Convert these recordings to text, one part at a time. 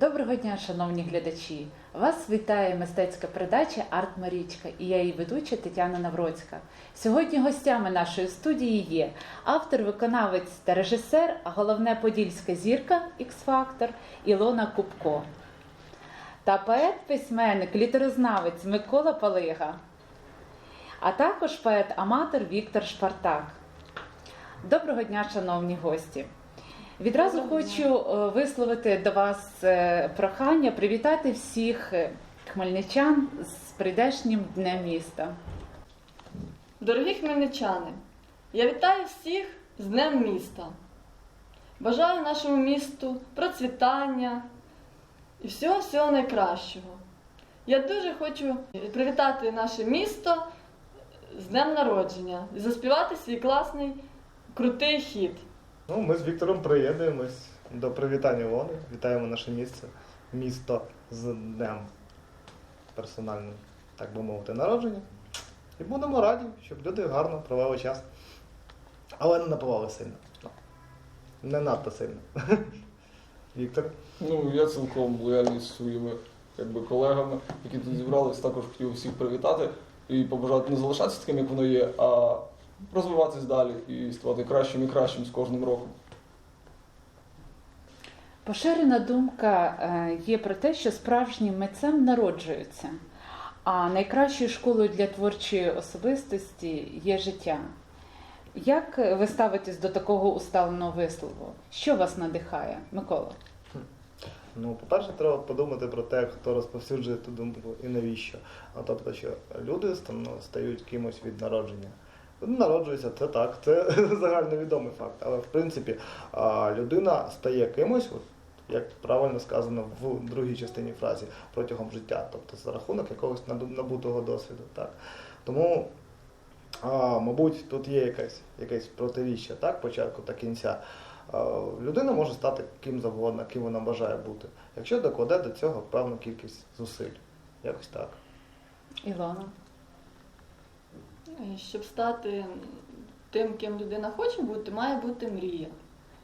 Доброго дня, шановні глядачі! Вас вітає мистецька передача Арт Марічка і я її ведуча Тетяна Навроцька. Сьогодні гостями нашої студії є автор, виконавець та режисер, а головне подільська зірка X-Factor Ілона Кубко та поет-письменник, літерознавець Микола Палига, а також поет-аматор Віктор Шпартак. Доброго дня, шановні гості! Відразу хочу е, висловити до вас е, прохання привітати всіх е, хмельничан з прийдешнім днем міста. Дорогі хмельничани, я вітаю всіх з Днем міста. Бажаю нашому місту процвітання і всього-всього найкращого. Я дуже хочу привітати наше місто з Днем народження і заспівати свій класний крутий хіт. Ну, ми з Віктором приєднуємось до привітання Ілони. Вітаємо наше місце, місто з днем персональним, так би мовити, народження. І будемо раді, щоб люди гарно провели час. Але не напивали сильно. Ну, Не надто сильно. Віктор. Ну, я цілком лояльний зі своїми якби, колегами, які тут зібрались, також хотів всіх привітати і побажати не залишатися таким, як воно є, а розвиватись далі і ставати кращим і кращим з кожним роком. Поширена думка е, є про те, що справжнім митцем народжуються, а найкращою школою для творчої особистості є життя. Як ви ставитесь до такого усталеного вислову? Що вас надихає, Микола? Ну, по-перше, треба подумати про те, хто розповсюджує ту думку і навіщо. А тобто, що люди стають кимось від народження. Люди Народжуються, це так, це загальновідомий факт. Але в принципі людина стає кимось, як правильно сказано в другій частині фразі, протягом життя, тобто за рахунок якогось набутого досвіду. Так. Тому, а, мабуть, тут є якесь, якесь протиріччя, так, початку та кінця. Людина може стати ким завгодно, ким вона бажає бути, якщо докладе до цього певну кількість зусиль. Якось так. Ілона? Щоб стати тим, ким людина хоче бути, має бути мрія.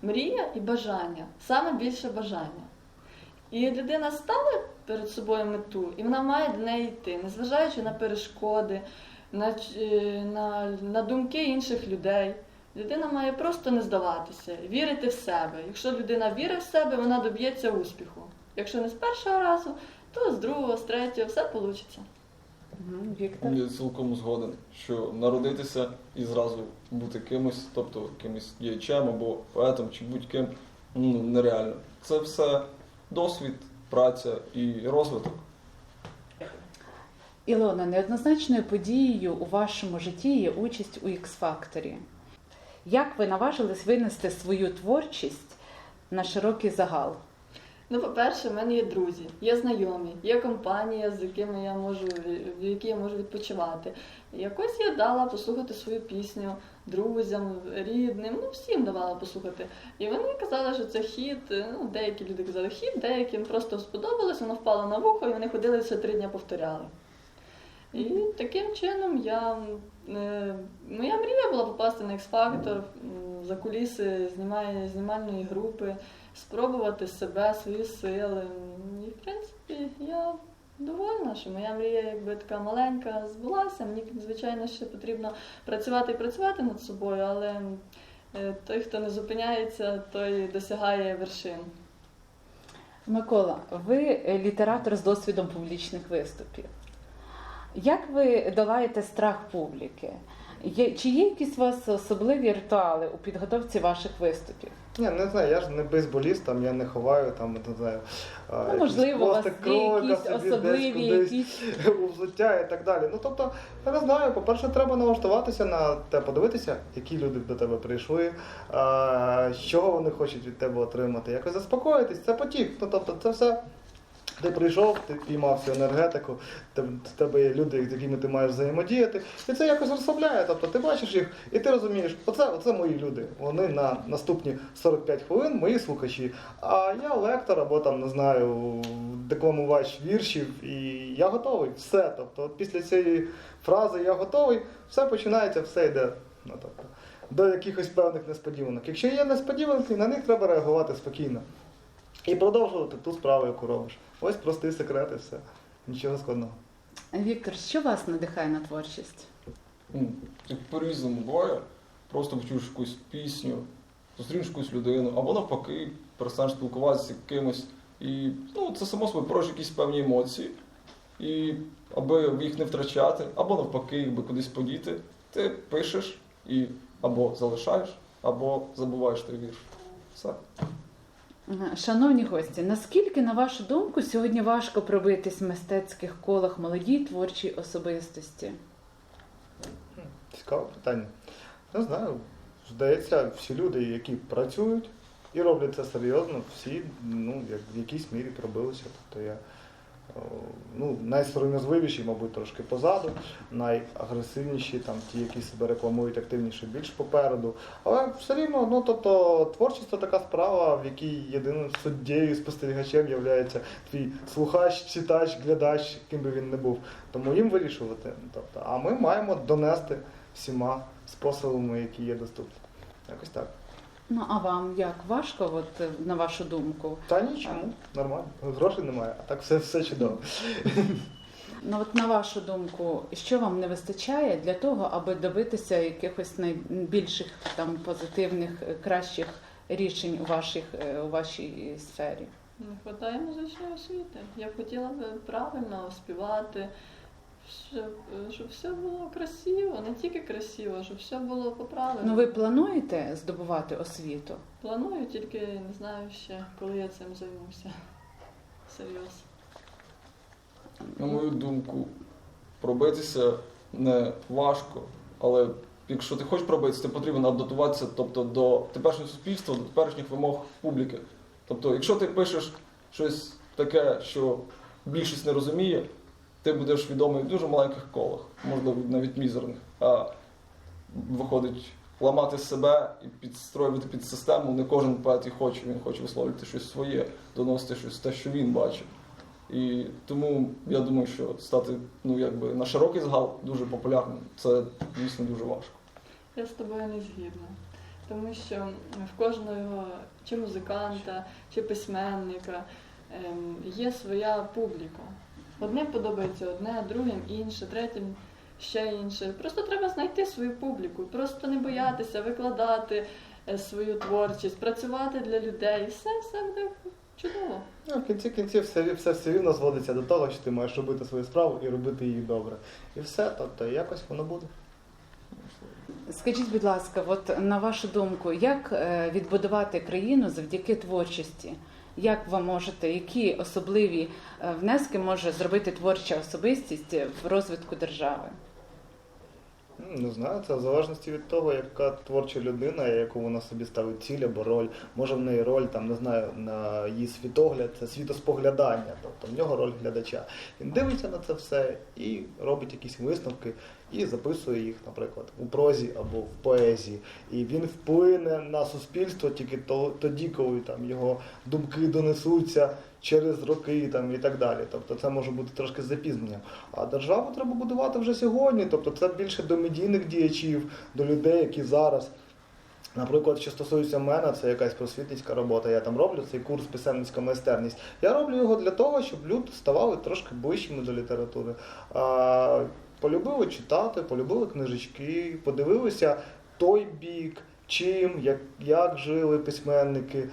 Мрія і бажання, саме більше бажання. І людина ставить перед собою мету, і вона має до неї йти, незважаючи на перешкоди, на, е, на, на думки інших людей. Людина має просто не здаватися, вірити в себе. Якщо людина вірить в себе, вона доб'ється успіху. Якщо не з першого разу, то з другого, з третього, все вийде. Віктор? Я цілком згоден, що народитися і зразу бути кимось, тобто якимось діячем або поетом чи будь-ким, ну нереально. Це все досвід, праця і розвиток. Ілона, неоднозначною подією у вашому житті є участь у X-Factor. Як ви наважились винести свою творчість на широкий загал? Ну, по-перше, в мене є друзі, є знайомі, є компанія, з якими я можу, в якій я можу відпочивати. Якось я дала послухати свою пісню друзям, рідним, ну всім давала послухати. І вони казали, що це хіт. Ну, деякі люди казали хіт, деяким просто сподобалось, воно впало на вухо, і вони ходили ще три дня повторяли. І таким чином я. е, Моя мрія була попасти на X-Factor, за куліси знімальної групи, спробувати себе, свої сили. І, в принципі, я довольна, що моя мрія якби така маленька збулася. Мені, звичайно, ще потрібно працювати і працювати над собою, але е, той, хто не зупиняється, той досягає вершин. Микола, ви літератор з досвідом публічних виступів. Як ви долаєте страх публіки? Є, чи є якісь у вас особливі ритуали у підготовці ваших виступів? Ні, не знаю, я ж не бейсболіст, там я не ховаю, там, не знаю, Ну, можливо, у вас є якісь особливі, якісь взуття і так далі. Ну тобто, я не знаю, по-перше, треба налаштуватися на те, подивитися, які люди до тебе прийшли, що вони хочуть від тебе отримати, якось заспокоїтись, це потік. Ну тобто, це все. Ти прийшов, ти піймав цю енергетику, в тебе є люди, з якими ти маєш взаємодіяти, і це якось розслабляє. Тобто ти бачиш їх, і ти розумієш, оце, оце мої люди. Вони на наступні 45 хвилин мої слухачі. А я лектор або там не знаю, декламувач віршів, і я готовий. Все. Тобто, після цієї фрази я готовий, все починається, все йде. Ну, тобто, до якихось певних несподіванок. Якщо є несподіванки, на них треба реагувати спокійно. І продовжувати ту справу, яку робиш. Ось простий секрет і все. Нічого складного. Віктор, що вас надихає на творчість? Ну, так по-різному буває. Просто почуєш якусь пісню, зустрінеш якусь людину, або навпаки, перестанеш спілкуватися з кимось. І ну, це само собою порож якісь певні емоції. І аби їх не втрачати, або навпаки, якби кудись подіти, ти пишеш і або залишаєш, або забуваєш той вірш. Все. Шановні гості, наскільки, на вашу думку, сьогодні важко пробитись в мистецьких колах молодій творчій особистості? Цікаве питання. Не знаю. Здається, всі люди, які працюють і роблять це серйозно, всі ну, в якійсь мірі пробилися. Тобто я ну, найсором'язливіші, мабуть, трошки позаду, найагресивніші, там ті, які себе рекламують активніше, більш попереду. Але все рівно, ну тобто творчість це така справа, в якій єдиним суддєю, спостерігачем є твій слухач, читач, глядач, ким би він не був. Тому їм вирішувати. Тобто, а ми маємо донести всіма способами, які є доступні. Якось так. Ну а вам як важко, от е, на вашу думку? Та нічому, нормально. Грошей немає, а так все, все чудово. Ну от на вашу думку, що вам не вистачає для того, аби добитися якихось найбільших там позитивних, е, кращих рішень у ваших е, у вашій сфері? Не вистачає музичної освіти. Я б хотіла би правильно співати, щоб, щоб все було красиво, не тільки красиво, щоб все було по правилам. Ну ви плануєте здобувати освіту? Планую, тільки не знаю ще, коли я цим займуся. Серйозно. На мою думку, пробитися не важко, але якщо ти хочеш пробитися, ти потрібно адаптуватися тобто, до теперішнього суспільства, до теперішніх вимог публіки. Тобто, якщо ти пишеш щось таке, що більшість не розуміє, ти будеш відомий в дуже маленьких колах, можливо, навіть мізерних. А виходить ламати себе і підстроювати під систему. Не кожен поет і хоче, він хоче висловлювати щось своє, доносити щось те, що він бачив. І тому я думаю, що стати ну, якби, на широкий загал дуже популярним, це дійсно дуже важко. Я з тобою не згідна. Тому що в кожного чи музиканта, чи письменника ем, є своя публіка. Одним подобається одне, другим інше, третім ще інше. Просто треба знайти свою публіку, просто не боятися викладати е, свою творчість, працювати для людей. Все, все буде чудово. Ну, в кінці кінців все, все все рівно зводиться до того, що ти маєш робити свою справу і робити її добре. І все, тобто якось воно буде. Скажіть, будь ласка, от на вашу думку, як е, відбудувати країну завдяки творчості? Як ви можете, які особливі е, внески може зробити творча особистість в розвитку держави? Не знаю, це в залежності від того, яка творча людина, яку вона собі ставить ціль або роль. Може в неї роль, там, не знаю, на її світогляд, це світоспоглядання, тобто в нього роль глядача. Він дивиться на це все і робить якісь висновки і записує їх, наприклад, у прозі або в поезії. І він вплине на суспільство тільки тоді, коли там його думки донесуться через роки там, і так далі. Тобто це може бути трошки запізненням. А державу треба будувати вже сьогодні. Тобто це більше до медійних діячів, до людей, які зараз. Наприклад, що стосується мене, це якась просвітницька робота. Я там роблю цей курс писемницька майстерність. Я роблю його для того, щоб люди ставали трошки ближчими до літератури. Полюбили читати, полюбили книжечки, подивилися той бік, чим, як, як жили письменники,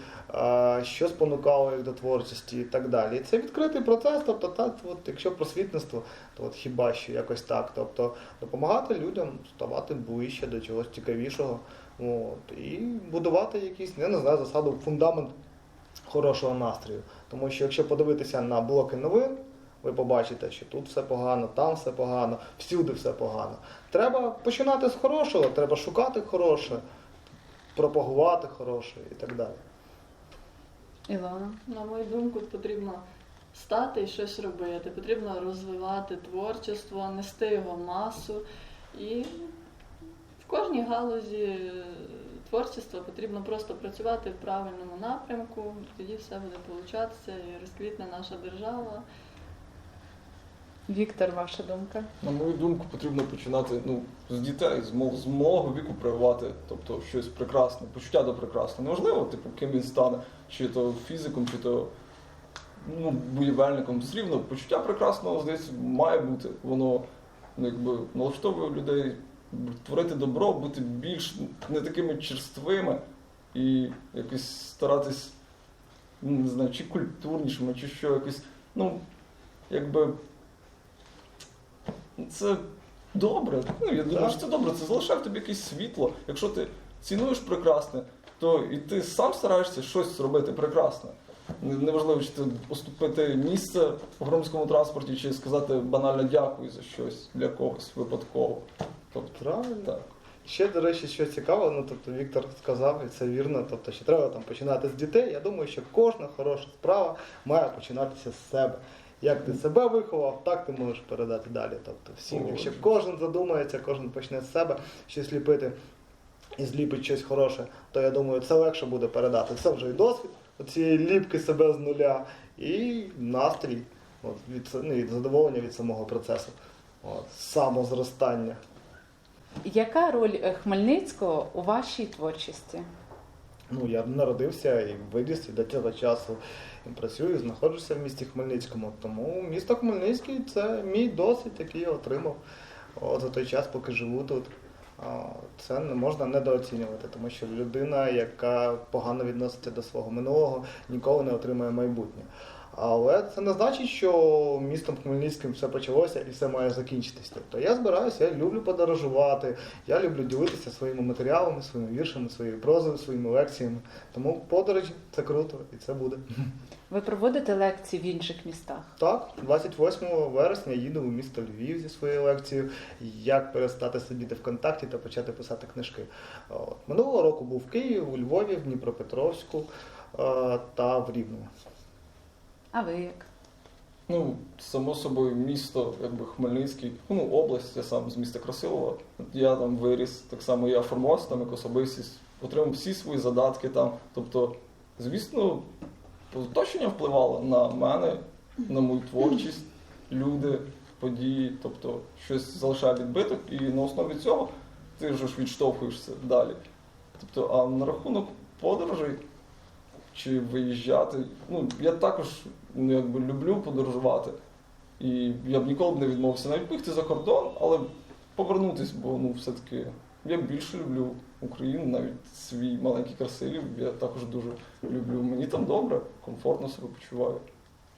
що спонукало їх до творчості і так далі. І це відкритий процес, тобто, так, от, якщо просвітництво, то от хіба що якось так. Тобто допомагати людям ставати ближче до чогось цікавішого. От, і будувати якийсь, не знаю, засаду, фундамент хорошого настрою. Тому що якщо подивитися на блоки новин, ви побачите, що тут все погано, там все погано, всюди все погано. Треба починати з хорошого, треба шукати хороше, пропагувати хороше і так далі. Ілона? На мою думку, потрібно стати і щось робити. Потрібно розвивати творчество, нести його в масу. І в кожній галузі е, творчества потрібно просто працювати в правильному напрямку, тоді все буде получатися і розквітне наша держава. Віктор, ваша думка? На мою думку, потрібно починати ну, з дітей, з мого, з малого віку прививати, тобто щось прекрасне, почуття до прекрасного. Неважливо, типу, ким він стане, чи то фізиком, чи то ну, будівельником. Все рівно почуття прекрасного, здається, має бути. Воно ну, якби налаштовує людей творити добро, бути більш не такими черствими і якось старатись, ну, не знаю, чи культурнішими, чи що, якось, ну, якби. Це добре. Ну, я думаю, що це добре. Це залишає в тобі якесь світло. Якщо ти цінуєш прекрасне, то і ти сам стараєшся щось зробити прекрасне. Неважливо, чи ти уступити місце в громадському транспорті, чи сказати банально дякую за щось для когось випадково. Тобто, Правильно. так. Ще, до речі, що цікаво, ну тобто Віктор сказав, і це вірно, тобто, що треба там починати з дітей. Я думаю, що кожна хороша справа має починатися з себе. Як ти себе виховав, так ти можеш передати далі. Тобто всім, якщо кожен задумається, кожен почне з себе щось ліпити і зліпить щось хороше, то я думаю, це легше буде передати. Це вже і досвід цієї ліпки себе з нуля, і настрій от, від, ну, і задоволення від самого процесу. От, самозростання. Яка роль е, Хмельницького у вашій творчості? Ну, я народився і виріс, і до цього часу працюю, знаходжуся в місті Хмельницькому. Тому місто Хмельницький це мій досвід, який я отримав от, за той час, поки живу тут. Це не можна недооцінювати, тому що людина, яка погано відноситься до свого минулого, ніколи не отримає майбутнє. Але це не значить, що містом Хмельницьким все почалося і все має закінчитись. Тобто я збираюся, я люблю подорожувати, я люблю ділитися своїми матеріалами, своїми віршами, своєю прозою, своїми лекціями. Тому подорожі це круто і це буде. Ви проводите лекції в інших містах? Так, 28 вересня їду у місто Львів зі своєю лекцією Як перестати сидіти в контакті та почати писати книжки. Минулого року був в Києві, у Львові, в Дніпропетровську е, та в Рівному. А ви як? Ну, само собою, місто, якби Хмельницький, ну, область, я сам з міста Красилова. Я там виріс, так само я формувався там як особистість, отримав всі свої задатки там. Тобто, звісно, оточення впливало на мене, на мою творчість, люди, події, тобто щось залишає відбиток, і на основі цього ти ж відштовхуєшся далі. Тобто, а на рахунок подорожей чи виїжджати. Ну, я також ну, якби, люблю подорожувати. І я б ніколи б не відмовився навіть поїхати за кордон, але повернутися, бо ну, все-таки я більше люблю Україну, навіть свій маленький Красилів, я також дуже люблю. Мені там добре, комфортно себе почуваю.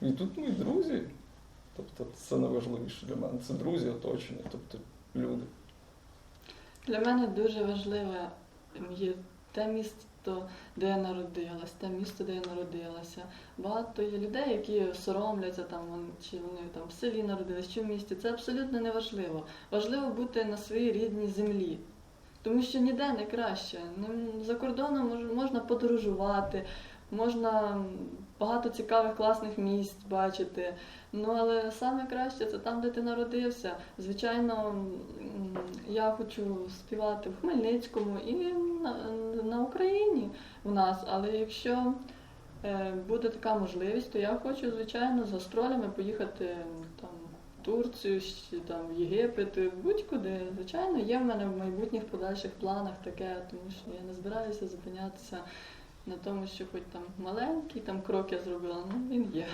І тут мої друзі. Тобто це найважливіше для мене. Це друзі, оточення, тобто люди. Для мене дуже важливе є те місто, де я народилась, те місто, де я народилася. Багато є людей, які соромляться там, вон- чи вони там в селі народились, чи в місті. Це абсолютно не важливо. Важливо бути на своїй рідній землі. Тому що ніде не краще. За кордоном мож- можна подорожувати, можна багато цікавих класних місць бачити. Ну але саме краще це там, де ти народився. Звичайно, я хочу співати в Хмельницькому і на, Україні у нас. Але якщо е, буде така можливість, то я хочу, звичайно, з гастролями поїхати там в Турцію, там в Єгипет, будь-куди. Звичайно, є в мене в майбутніх подальших планах таке, тому що я не збираюся зупинятися на тому, що хоч там маленький там крок я зробила, ну він є.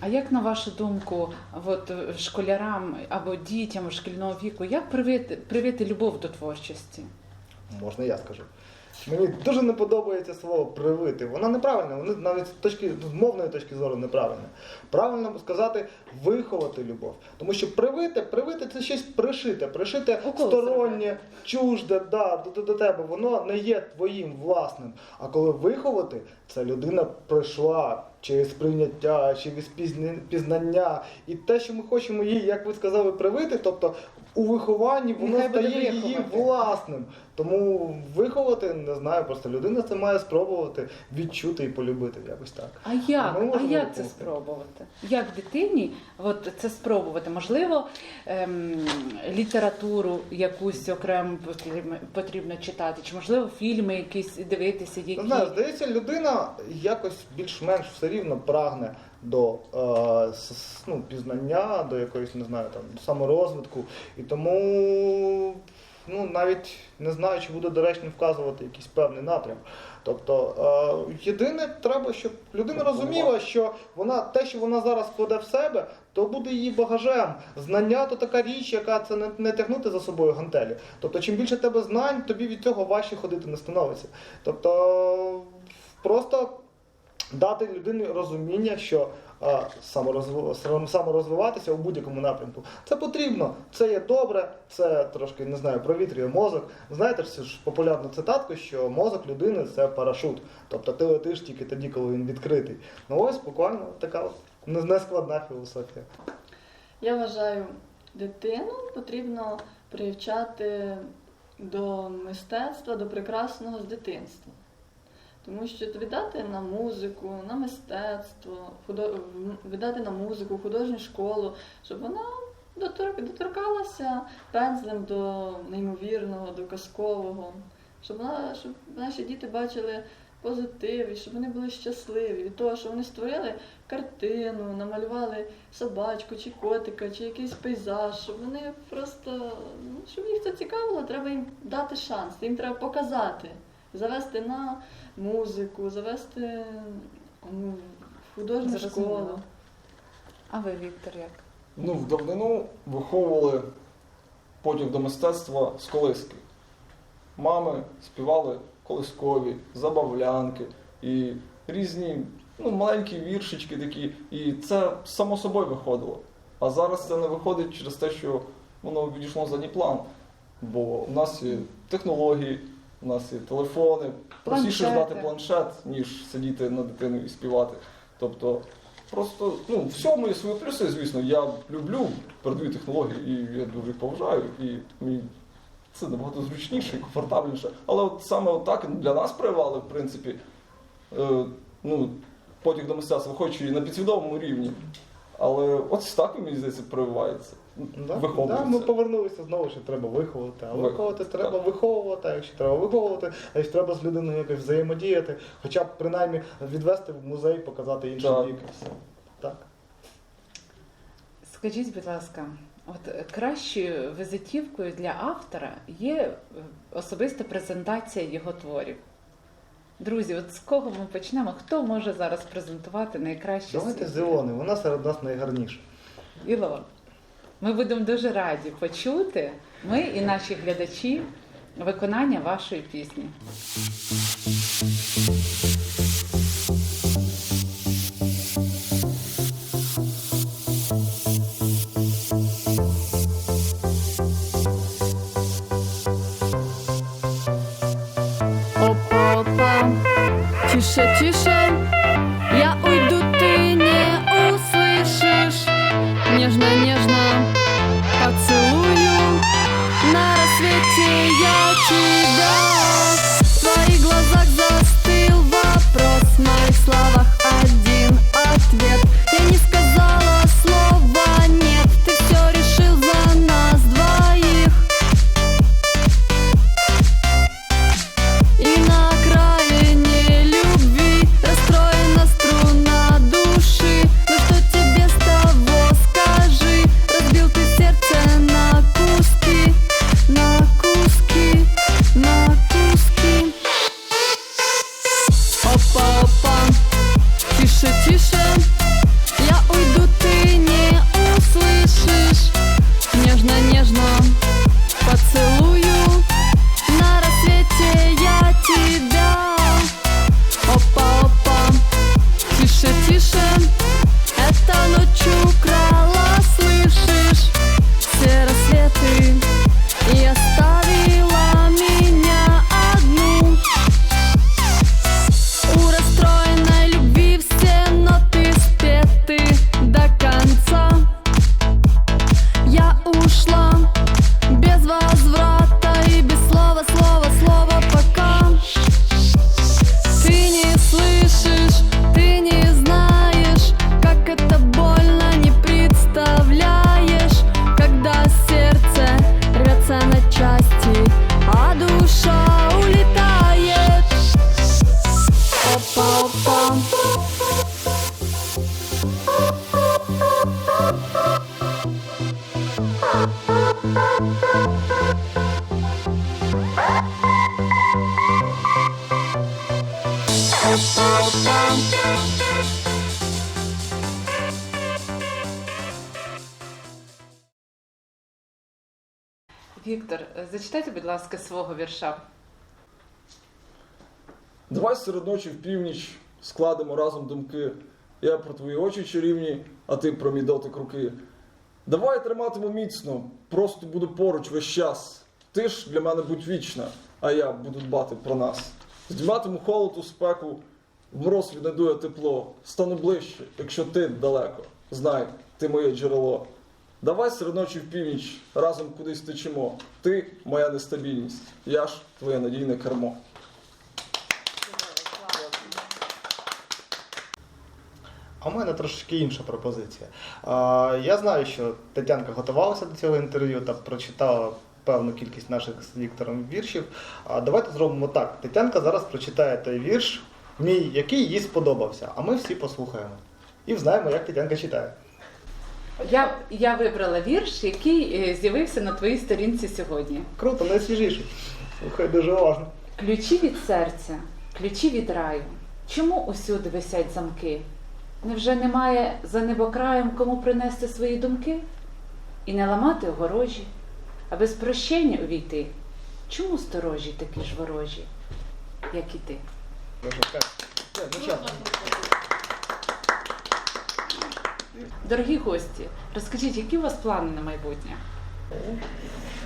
А як на вашу думку, от е, школярам або дітям шкільного віку, як привити, привити любов до творчості? Можна я скажу. Мені дуже не подобається слово привити. Воно неправильне, воно навіть з точки з мовної точки зору неправильне. Правильно сказати виховати любов. Тому що привити, привити це щось пришите, пришите стороннє, чужде, да, до, до, до тебе. Воно не є твоїм власним. А коли виховати, це людина прийшла через прийняття, через пізнання. І те, що ми хочемо їй, як ви сказали, привити, тобто у вихованні воно Нехай стає її власним. Тому виховати, не знаю, просто людина це має спробувати відчути і полюбити якось так. А як? Ми А як це спробувати? Як дитині от це спробувати? Можливо, ем, літературу якусь окремо потрібно, потрібно читати, чи можливо фільми якісь дивитися, які Не знаю, здається, людина якось більш-менш все рівно прагне до е, ну, пізнання, до якоїсь, не знаю, там, саморозвитку. І тому ну, навіть не знаю, чи буде доречно вказувати якийсь певний напрям. Тобто, е, єдине, треба, щоб людина розуміла, що вона те, що вона зараз вкладе в себе, то буде її багажем. Знання то така річ, яка це не, не тягнути за собою гантелі. Тобто, чим більше тебе знань, тобі від цього важче ходити не становиться. Тобто, просто дати людині розуміння, що а, саморозв... саморозвиватися у будь-якому напрямку. Це потрібно, це є добре, це трошки не знаю, провітрює мозок. Знаєте ж популярну цитатку, що мозок людини це парашут. Тобто ти летиш тільки тоді, коли він відкритий. Ну ось буквально така нескладна філософія. Я вважаю, дитину потрібно привчати до мистецтва, до прекрасного з дитинства. Тому що віддати на музику, на мистецтво, худо... віддати на музику, художню школу, щоб вона дотор- доторкалася пензлем до неймовірного, до казкового, щоб, вона, щоб наші діти бачили позитив, і щоб вони були щасливі від того, що вони створили картину, намалювали собачку чи котика, чи якийсь пейзаж, щоб вони просто, ну, щоб їх це цікавило, треба їм дати шанс, їм треба показати, завести на музику, завести ну, художню Зрозуміло. школу. А ви, Віктор, як? Ну, в давнину виховували потяг до мистецтва з колиски. Мами співали колискові, забавлянки і різні ну, маленькі віршички такі. І це само собою виходило. А зараз це не виходить через те, що воно відійшло на задній план. Бо у нас є технології, у нас є телефони. Простіше ж дати планшет, ніж сидіти над дитиною і співати. Тобто Просто ну, всьому є свої плюси, звісно. Я люблю передові технології і я дуже їх поважаю. І мені це набагато зручніше і комфортабельніше. Але от саме отак для нас проявили, в принципі, е, ну, потяг до мистецтва, хоч і на підсвідомому рівні. Але от так, мені здається, проявляється. Да? Виховується. Да, ми повернулися знову, що треба виховувати. А виховувати треба так. виховувати, а якщо треба виховувати, а якщо треба з людиною якось взаємодіяти, хоча б принаймні відвести в музей, показати інший Так. бік. і все. Так. Скажіть, будь ласка, от е, кращою візитівкою для автора є е, особиста презентація його творів. Друзі, от з кого ми почнемо? Хто може зараз презентувати найкраще? Давайте з? Ілони, вона серед нас найгарніша. Ілон, ми будемо дуже раді почути, ми і наші глядачі, виконання вашої пісні. Віктор, зачитайте, будь ласка, свого вірша. Давай серед ночі в північ складемо разом думки. Я про твої очі чарівні, а ти про мій дотик руки. Давай триматиму міцно, просто буду поруч весь час. Ти ж для мене будь вічна, а я буду дбати про нас. Здійматиму холод у спеку, в мороз віднайду тепло. Стану ближче, якщо ти далеко. Знай, ти моє джерело. Давай серед ночі в північ разом кудись течемо. Ти моя нестабільність, я ж твоє надійне кермо. А в мене трошки інша пропозиція. Я знаю, що Тетянка готувалася до цього інтерв'ю та прочитала певну кількість наших з Віктором віршів. Давайте зробимо так. Тетянка зараз прочитає той вірш, мій, який їй сподобався, а ми всі послухаємо. І знаємо, як Тетянка читає. Я, я вибрала вірш, який е, з'явився на твоїй сторінці сьогодні. Круто, найсвіжіший. Слухай, дуже уважно. Ключі від серця, ключі від раю. Чому усюди висять замки? Невже немає за небокраєм кому принести свої думки? І не ламати огорожі, а без прощення увійти? Чому сторожі такі ж ворожі, як і ти? Дуже так. Це, ну. Дорогі гості, розкажіть, які у вас плани на майбутнє?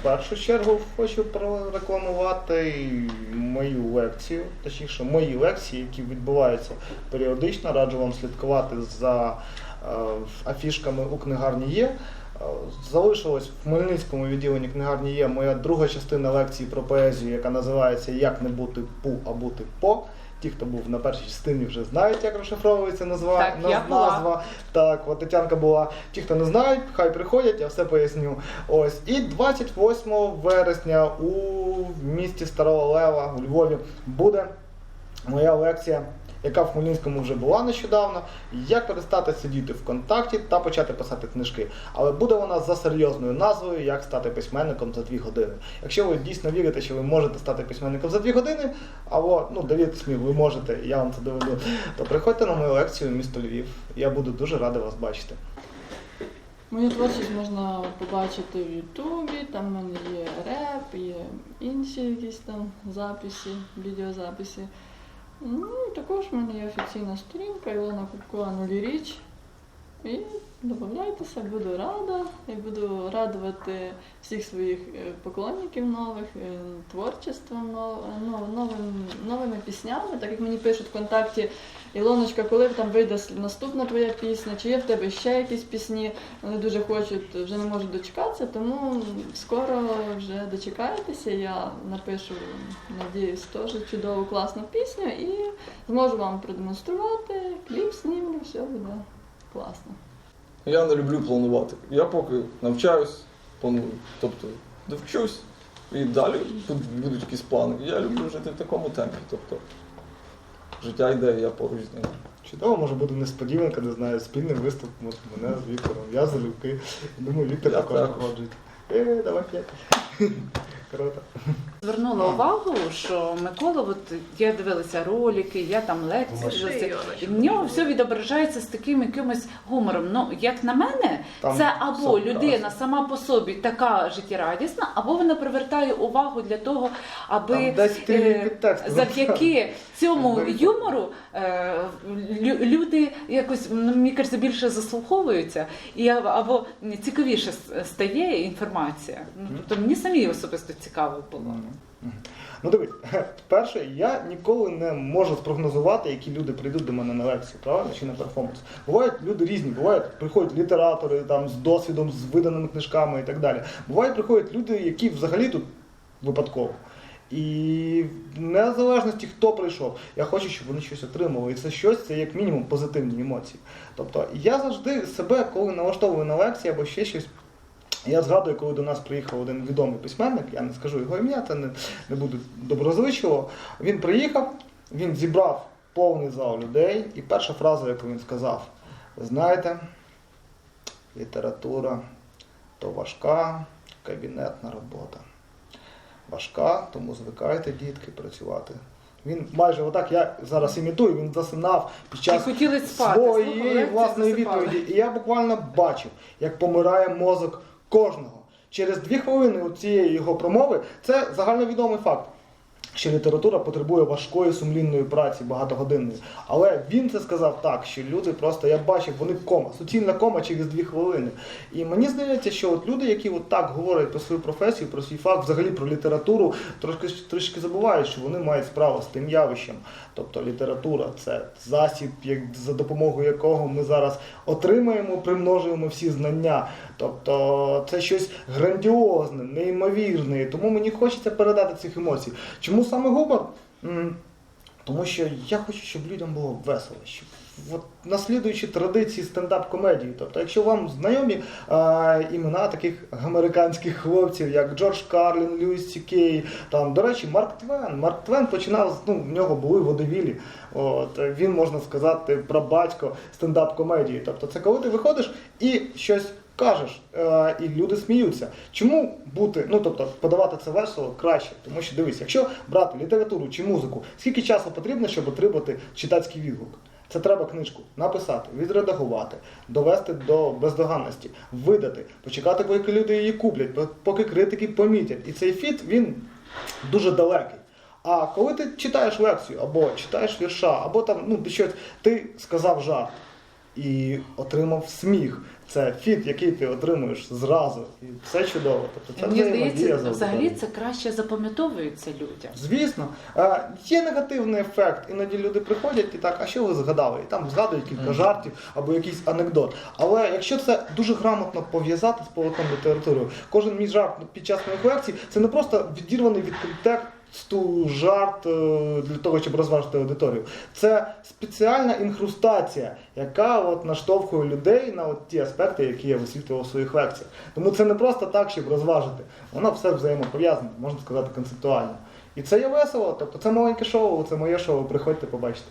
В першу чергу хочу прорекламувати мою лекцію, точніше, мої лекції, які відбуваються періодично. Раджу вам слідкувати за е, афішками у книгарні є. Е, Залишилось в Хмельницькому відділенні книгарні є моя друга частина лекції про поезію, яка називається Як не бути пу, а бути по. Ті, хто був на першій частині, вже знають, як розшифровується назва, Так, я була. назва. Так, от Тетянка була. Ті, хто не знають, хай приходять, я все поясню. Ось. І 28 вересня у місті Старого Лева у Львові буде моя лекція, яка в Хмельницькому вже була нещодавно. Як перестати сидіти в контакті та почати писати книжки. Але буде вона за серйозною назвою Як стати письменником за дві години. Якщо ви дійсно вірите, що ви можете стати письменником за дві години, або ну довірте мені, ви можете, я вам це доведу, то приходьте на мою лекцію місто Львів. Я буду дуже радий вас бачити. Мою творчість можна побачити в Ютубі, там в мене є реп, є інші якісь там записи, відеозаписи. Ну і також в мене є офіційна сторінка Ілона Купкова нулі річ. І додавайтеся, буду рада. І буду радувати всіх своїх е, поклонників нових е, творчеством, ну, новим, новими піснями, так як мені пишуть в контакті Ілоночка, коли там вийде наступна твоя пісня, чи є в тебе ще якісь пісні, вони дуже хочуть, вже не можуть дочекатися, тому скоро вже дочекаєтеся. Я напишу, надіюсь, теж чудову класну пісню і зможу вам продемонструвати, кліп знімлю, все буде класно. Я не люблю планувати. Я поки навчаюсь, планую. Тобто довчусь і далі буд- будуть якісь плани. Я люблю жити в такому темпі. Тобто життя йде, я поруч з ним. Чудово, може буде несподіванка, не знаю, спільний виступ мене з Віктором. Я залюбки. Думаю, Віктор Я також походжує. Е, давай п'ять. Круто. Звернула увагу, що Микола, от я дивилася ролики, я там лекції, дивилася, і в нього все відображається з таким якимось гумором. Ну, як на мене, Там це або все людина сама по собі така життєрадісна, або вона привертає увагу для того, аби Там десь ти е, підтекст. завдяки цьому юмору е, лю- люди якось ну, мені кажеться, більше заслуховуються, і а- або цікавіше с- стає інформація. Ну, тобто мені самі особисто цікаво було. Ну дивись, перше, я ніколи не можу спрогнозувати, які люди прийдуть до мене на лекцію, правильно? Чи на перформанс. Бувають люди різні, бувають, приходять літератори там, з досвідом, з виданими книжками і так далі. Бувають, приходять люди, які взагалі тут випадково. І в незалежності, хто прийшов, я хочу, щоб вони щось отримали. І це щось, це як мінімум позитивні емоції. Тобто я завжди себе, коли налаштовую на лекції або ще щось, я згадую, коли до нас приїхав один відомий письменник, я не скажу його ім'я, це не, не буде доброзичливо. Він приїхав, він зібрав повний зал людей, і перша фраза, яку він сказав: ви знаєте, література то важка кабінетна робота. Важка, тому звикайте, дітки, працювати Він майже отак, я зараз імітую, він засинав під час спати. своєї власної відповіді. І я буквально бачив, як помирає мозок кожного. Через дві хвилини у цієї його промови це загальновідомий факт. Що література потребує важкої сумлінної праці багатогодинної. Але він це сказав так, що люди просто я бачив, вони кома, суцільна кома через дві хвилини. І мені здається, що от люди, які от так говорять про свою професію, про свій факт, взагалі про літературу, трошки трішки забувають, що вони мають справу з тим явищем. Тобто література це засіб, як за допомогою якого ми зараз отримаємо, примножуємо всі знання. Тобто це щось грандіозне, неймовірне. Тому мені хочеться передати цих емоцій. Чому саме гумор? Тому що я хочу, щоб людям було весело, щоб от, наслідуючи традиції стендап-комедії. Тобто, якщо вам знайомі а, імена таких американських хлопців, як Джордж Карлін, Льюіс Сі Кей, там, до речі, Марк Твен. Марк Твен починав ну, в нього були водовілі. От він можна сказати про батько стендап-комедії. Тобто, це коли ти виходиш і щось. Кажеш, е, і люди сміються. Чому бути, ну тобто подавати це весело краще? Тому що дивись, якщо брати літературу чи музику, скільки часу потрібно, щоб отримати читацький відгук? Це треба книжку написати, відредагувати, довести до бездоганності, видати, почекати, поки люди її куплять, поки критики помітять. І цей фіт він дуже далекий. А коли ти читаєш лекцію, або читаєш вірша, або там ну щось, ти сказав жарт і отримав сміх. Це фіт, який ти отримуєш зразу. І все чудово. Тобто це Мені здається, взагалі це краще запам'ятовується людям. Звісно, Е, є негативний ефект. Іноді люди приходять і так, а що ви згадали? І там згадують кілька жартів або якийсь анекдот. Але якщо це дуже грамотно пов'язати з полотном літературою, кожен мій жарт під час моїх лекцій це не просто відірваний від контексту жарт е, для того, щоб розважити аудиторію. Це спеціальна інхрустація, яка от наштовхує людей на от ті аспекти, які я висвітлював у своїх лекціях. Тому це не просто так, щоб розважити. Воно все взаємопов'язане, можна сказати, концептуально. І це є весело, тобто це маленьке шоу, це моє шоу, приходьте, побачите.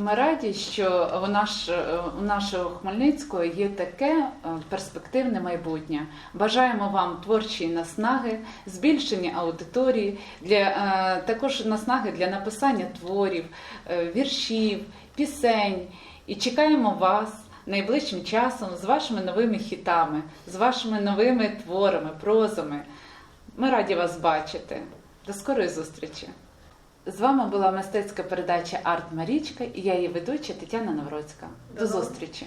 Ми раді, що у, наш, у нашого Хмельницького є таке е, перспективне майбутнє. Бажаємо вам творчої наснаги, збільшення аудиторії, для, е, також наснаги для написання творів, е, віршів, пісень. І чекаємо вас найближчим часом з вашими новими хітами, з вашими новими творами, прозами. Ми раді вас бачити. До скорої зустрічі! З вами була мистецька передача Арт Марічка і я її ведуча Тетяна Навроцька. До зустрічі!